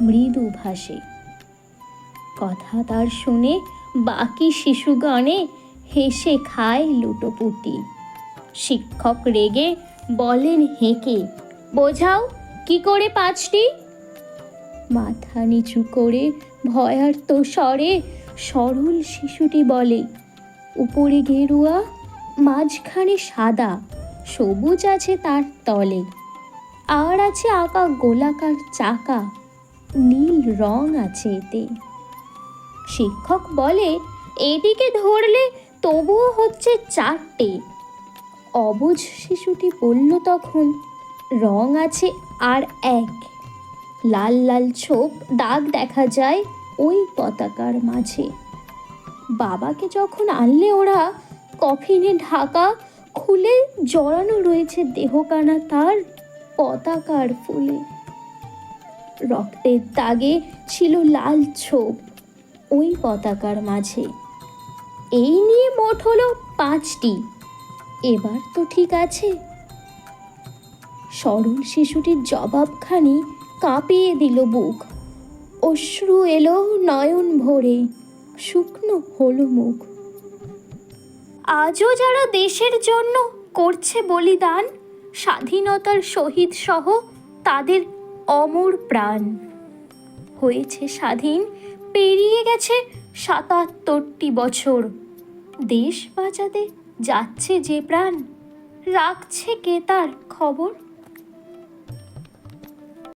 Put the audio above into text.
মৃদু ভাষে। কথা তার শুনে বাকি শিশুগণে হেসে খায় লুটোপুটি। শিক্ষক রেগে বলেন হেঁকে বোঝাও, কি করে পাঁচটি? মাথা নিচু করে ভয়ার্ত স্বরে সরল শিশুটি বলে, উপরে গেরুয়া, মাঝখানে সাদা, সবুজ আছে তার তলে। আর আছে আঁকা গোলাকার চাকা নীল রং আছে এতে। শিক্ষক বলে, এদিকে ধরলে তবুও হচ্ছে চারটে। অবুঝ শিশুটি বলল তখন, রং আছে আর এক। লাল লাল ছোপ দাগ দেখা যায় ওই পতাকার মাঝে। বাবাকে যখন আনলে ওরা, কফিনে ঢাকা খুলে জড়ানো রয়েছে দেহকানা তার পতাকার ফুলে। রক্তের দাগে ছিল লাল ছোপ ওই পতাকার মাঝে। এই নিয়ে মোট হলো পাঁচটি। এবার তো ঠিক আছে। সরল শিশুটির জবাবখানি কাঁপিয়ে দিল বুক। অশ্রু এলো নয়ন ভরে, শুকনো হলো মুখ। আজও যারা দেশের জন্য করছে বলিদান, স্বাধীনতার শহীদ সহ তাদের অমর প্রাণ। হয়েছে স্বাধীন, পেরিয়ে গেছে সাতাত্তরটি বছর। দেশ বাঁচাতে যাচ্ছে যে প্রাণ, রাখছে কে তার খবর?